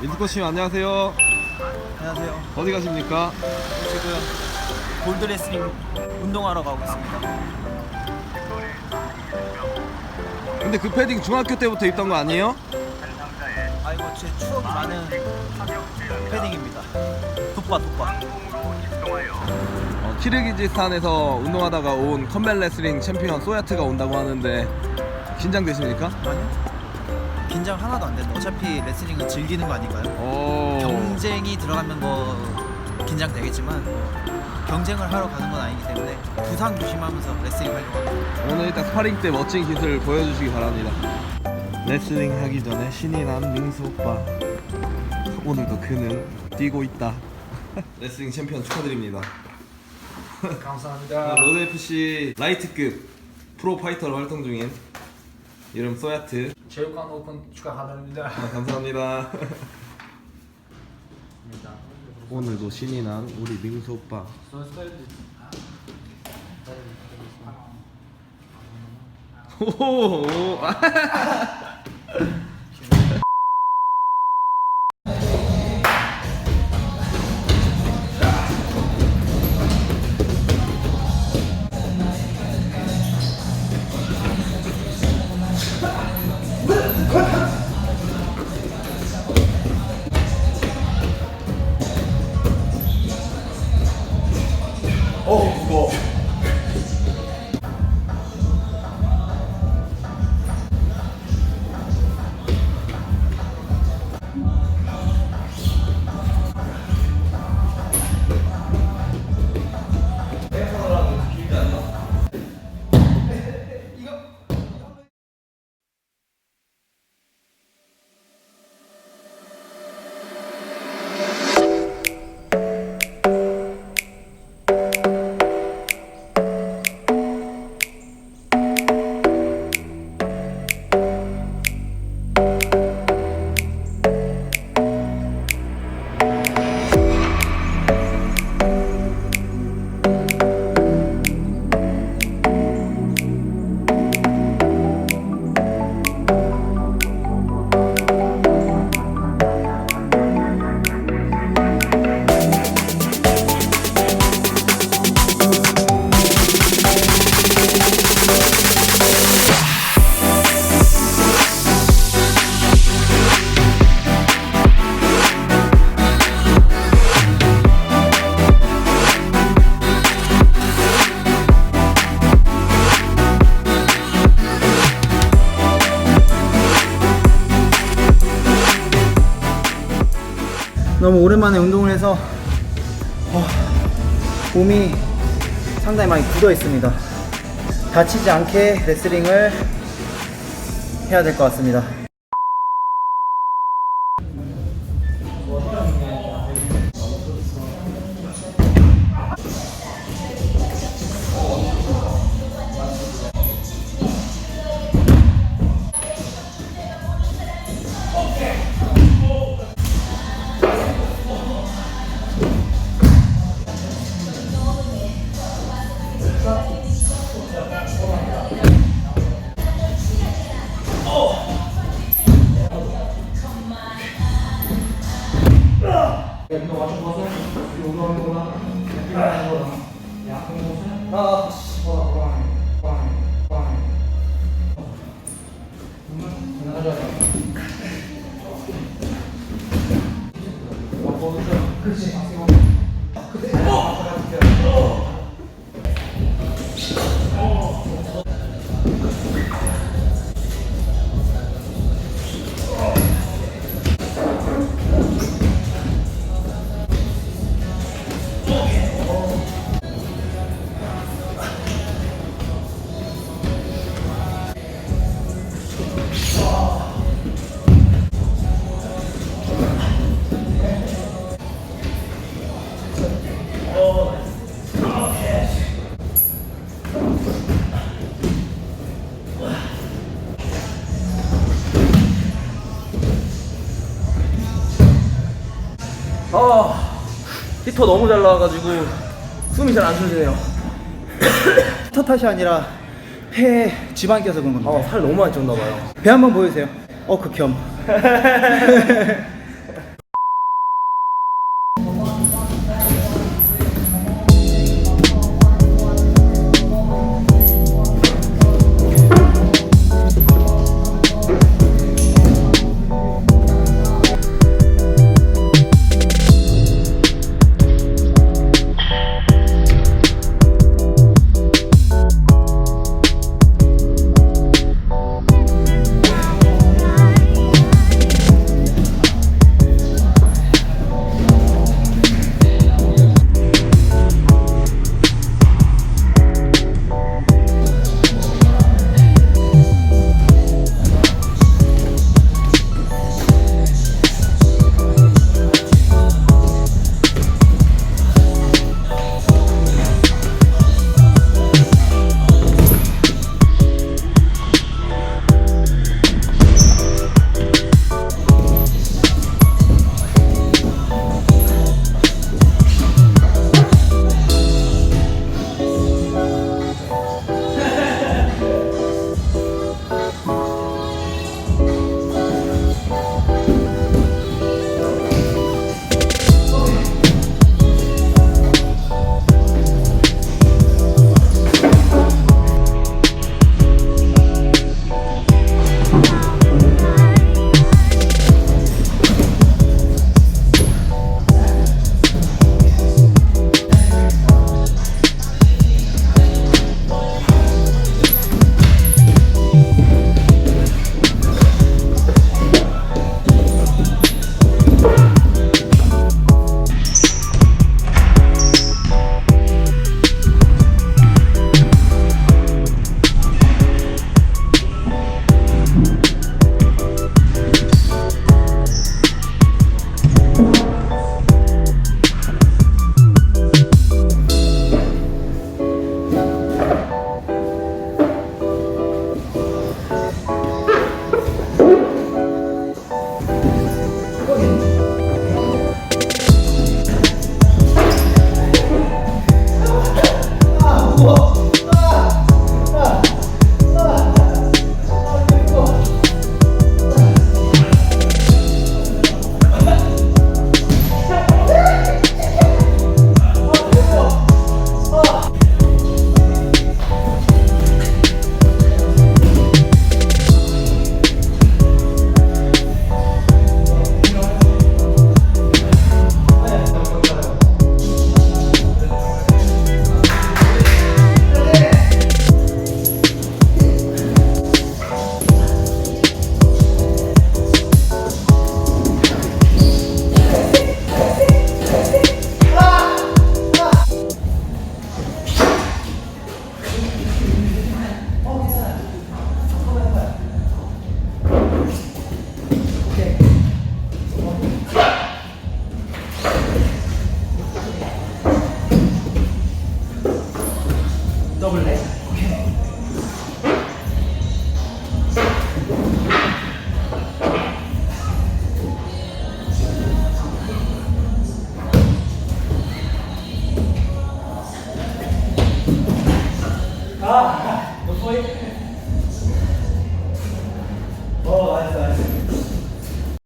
민트코님 안녕하세요. 안녕하세요. 어디 가십니까? 지금 골드레슬링 운동하러 가고 있습니다. 근데 그 패딩 중학교 때부터 입던 거 아니에요? 아 이거 제 추억이 많은 패딩입니다. 돋바 돋바. 어, 키르기즈스탄에서 운동하다가 온 컴뱃 레슬링 챔피언 소야트가 온다고 하는데 긴장되십니까? 아니요? 긴장 하나도 안 되는데 어차피 레슬링은 즐기는 거 아닌가요? 오. 경쟁이 들어가면 뭐 긴장 되겠지만 경쟁을 하러 가는 건 아니기 때문에 부상 조심하면서 레슬링 하려고 합니다. 오늘 일단 스파링 때 멋진 기술 보여주시기 바랍니다. 레슬링 하기 전에 신이 난 민수 오빠. 오늘도 그는 뛰고 있다. 레슬링 챔피언 축하드립니다. 감사합니다. 로드 FC 라이트급 프로 파이터로 활동 중인 이름 소야트. 체육관 오픈 축하합니다. 아, 감사합니다. 오늘도 신이 난 우리 민수 오빠. 오. 너무 오랜만에 운동을 해서 어, 몸이 상당히 많이 굳어 있습니다. 다치지 않게 레슬링을 해야 될 것 같습니다. 아 히터 너무 잘 나와가지고 숨이 잘 안 쉬어지네요. 터 탓이 아니라 폐에 지방 껴서 그런 겁니다. 아살 너무 많이 쪘나 봐요. 배 한번 보여주세요. 어 극혐.